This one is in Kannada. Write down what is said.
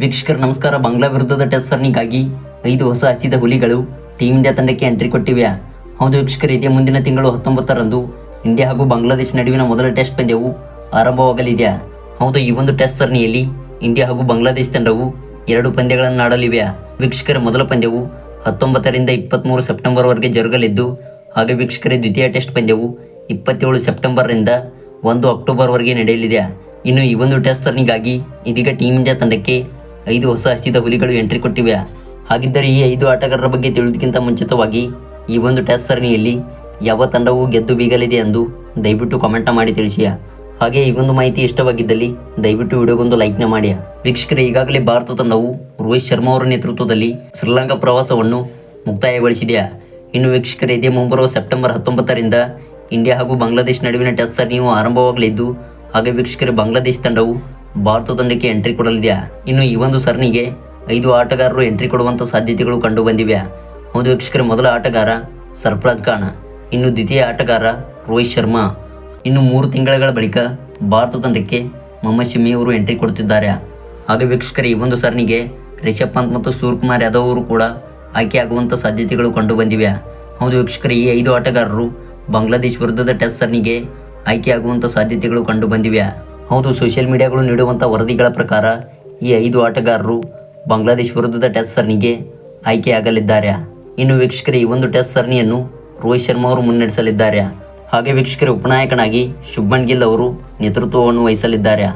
ವೀಕ್ಷಕರ ನಮಸ್ಕಾರ. ಬಾಂಗ್ಲಾ ವಿರುದ್ಧದ ಟೆಸ್ಟ್ ಸರಣಿಗಾಗಿ ಐದು ಹೊಸ ಹಸಿದ ಹುಲಿಗಳು ಟೀಮ್ ಇಂಡಿಯಾ ತಂಡಕ್ಕೆ ಎಂಟ್ರಿ ಕೊಟ್ಟಿವೆ ಹೌದು ವೀಕ್ಷಕರು, ಇದೇ ಮುಂದಿನ ತಿಂಗಳು ಹತ್ತೊಂಬತ್ತರಂದು ಇಂಡಿಯಾ ಹಾಗೂ ಬಾಂಗ್ಲಾದೇಶ ನಡುವಿನ ಮೊದಲ ಟೆಸ್ಟ್ ಪಂದ್ಯವು ಆರಂಭವಾಗಲಿದೆ ಹೌದು, ಈ ಒಂದು ಟೆಸ್ಟ್ ಸರಣಿಯಲ್ಲಿ ಇಂಡಿಯಾ ಹಾಗೂ ಬಾಂಗ್ಲಾದೇಶ ತಂಡವು ಎರಡು ಪಂದ್ಯಗಳನ್ನು ಆಡಲಿವೆ ವೀಕ್ಷಕರ ಮೊದಲ ಪಂದ್ಯವು ಹತ್ತೊಂಬತ್ತರಿಂದ ಇಪ್ಪತ್ತ್ಮೂರು ಸೆಪ್ಟೆಂಬರ್ವರೆಗೆ ಜರುಗಲಿದ್ದು, ಹಾಗೆ ವೀಕ್ಷಕರ, ದ್ವಿತೀಯ ಟೆಸ್ಟ್ ಪಂದ್ಯವು ಇಪ್ಪತ್ತೇಳು ಸೆಪ್ಟೆಂಬರ್ನಿಂದ ಒಂದು ಅಕ್ಟೋಬರ್ವರೆಗೆ ನಡೆಯಲಿದೆ ಇನ್ನು ಈ ಒಂದು ಟೆಸ್ಟ್ ಸರಣಿಗಾಗಿ ಇದೀಗ ಟೀಮ್ ಇಂಡಿಯಾ ತಂಡಕ್ಕೆ ಐದು ಹೊಸ ಹಸಿದ ಹುಲಿಗಳು ಎಂಟ್ರಿ ಕೊಟ್ಟಿವೆ. ಹಾಗಿದ್ದರೆ ಈ ಐದು ಆಟಗಾರರ ಬಗ್ಗೆ ತಿಳಿದಕ್ಕಿಂತ ಮುಂಚಿತವಾಗಿ ಈ ಒಂದು ಟೆಸ್ಟ್ ಸರಣಿಯಲ್ಲಿ ಯಾವ ತಂಡವು ಗೆದ್ದು ಬೀಗಲಿದೆ ಎಂದು ದಯವಿಟ್ಟು ಕಾಮೆಂಟ್ ಮಾಡಿ ತಿಳಿಸಿ ಹಾಗೆ ಈ ಒಂದು ಮಾಹಿತಿ ಇಷ್ಟವಾಗಿದ್ದಲ್ಲಿ ದಯವಿಟ್ಟು ವಿಡಿಯೋಗೊಂದು ಲೈಕ್ನ ಮಾಡಿ. ವೀಕ್ಷಕರೇ, ಈಗಾಗಲೇ ಭಾರತ ತಂಡವು ರೋಹಿತ್ ಶರ್ಮಾ ಅವರ ನೇತೃತ್ವದಲ್ಲಿ ಶ್ರೀಲಂಕಾ ಪ್ರವಾಸವನ್ನು ಮುಕ್ತಾಯಗೊಳಿಸಿದೆಯಾ ಇನ್ನು ವೀಕ್ಷಕರೇ, ಇದೇ ಮುಂಬರುವ ಸೆಪ್ಟೆಂಬರ್ ಹತ್ತೊಂಬತ್ತರಿಂದ ಇಂಡಿಯಾ ಹಾಗೂ ಬಾಂಗ್ಲಾದೇಶ ನಡುವಿನ ಟೆಸ್ಟ್ ಸರಣಿಯು ಆರಂಭವಾಗಲಿದ್ದು, ಹಾಗೆ ವೀಕ್ಷಕರೇ, ಬಾಂಗ್ಲಾದೇಶ ತಂಡವು ಭಾರತ ತಂಡಕ್ಕೆ ಎಂಟ್ರಿ ಕೊಡಲಿದೆಯಾ? ಇನ್ನು ಈ ಒಂದು ಸರಣಿಗೆ ಐದು ಆಟಗಾರರು ಎಂಟ್ರಿ ಕೊಡುವಂಥ ಸಾಧ್ಯತೆಗಳು ಕಂಡು ಬಂದಿವೆ. ಹೌದು ವೀಕ್ಷಕರ, ಮೊದಲ ಆಟಗಾರ ಸರ್ಫರಾಜ್ ಖಾನ್, ಇನ್ನು ದ್ವಿತೀಯ ಆಟಗಾರ ರೋಹಿತ್ ಶರ್ಮಾ. ಇನ್ನು ಮೂರು ತಿಂಗಳ ಬಳಿಕ ಭಾರತ ತಂಡಕ್ಕೆ ಮೊಹಮ್ಮದ್ ಶಮಿ ಅವರು ಎಂಟ್ರಿ ಕೊಡುತ್ತಿದ್ದಾರೆ. ಹಾಗೆ ವೀಕ್ಷಕರ, ಈ ಒಂದು ಸರಣಿಗೆ ರಿಷಬ್ ಪಂತ್ ಮತ್ತು ಸೂರ್ಯಕುಮಾರ್ ಯಾದವ್ ಅವರು ಕೂಡ ಆಯ್ಕೆಯಾಗುವಂಥ ಸಾಧ್ಯತೆಗಳು ಕಂಡು ಬಂದಿವೆ. ಹೌದು ವೀಕ್ಷಕರ, ಈ ಐದು ಆಟಗಾರರು ಬಾಂಗ್ಲಾದೇಶ್ ವಿರುದ್ಧದ ಟೆಸ್ಟ್ ಸರಣಿಗೆ ಆಯ್ಕೆಯಾಗುವಂಥ ಸಾಧ್ಯತೆಗಳು ಕಂಡು ಬಂದಿವೆ. ಹೌದು ಸೋಷಿಯಲ್ ಮೀಡಿಯಾಗಳು ನೀಡುವಂಥ ವರದಿಗಳ ಪ್ರಕಾರ ಈ ಐದು ಆಟಗಾರರು ಬಾಂಗ್ಲಾದೇಶ್ ವಿರುದ್ಧದ ಟೆಸ್ಟ್ ಸರಣಿಗೆ ಆಯ್ಕೆಯಾಗಲಿದ್ದಾರೆ. ಇನ್ನು ವೀಕ್ಷಕರೇ, ಈ ಒಂದು ಟೆಸ್ಟ್ ಸರಣಿಯನ್ನು ರೋಹಿತ್ ಶರ್ಮಾ ಅವರು ಮುನ್ನಡೆಸಲಿದ್ದಾರೆ. ಹಾಗೆ ವೀಕ್ಷಕರ, ಉಪನಾಯಕನಾಗಿ ಶುಭ್ಮನ್ ಗಿಲ್ ಅವರು ನೇತೃತ್ವವನ್ನು ವಹಿಸಲಿದ್ದಾರೆ.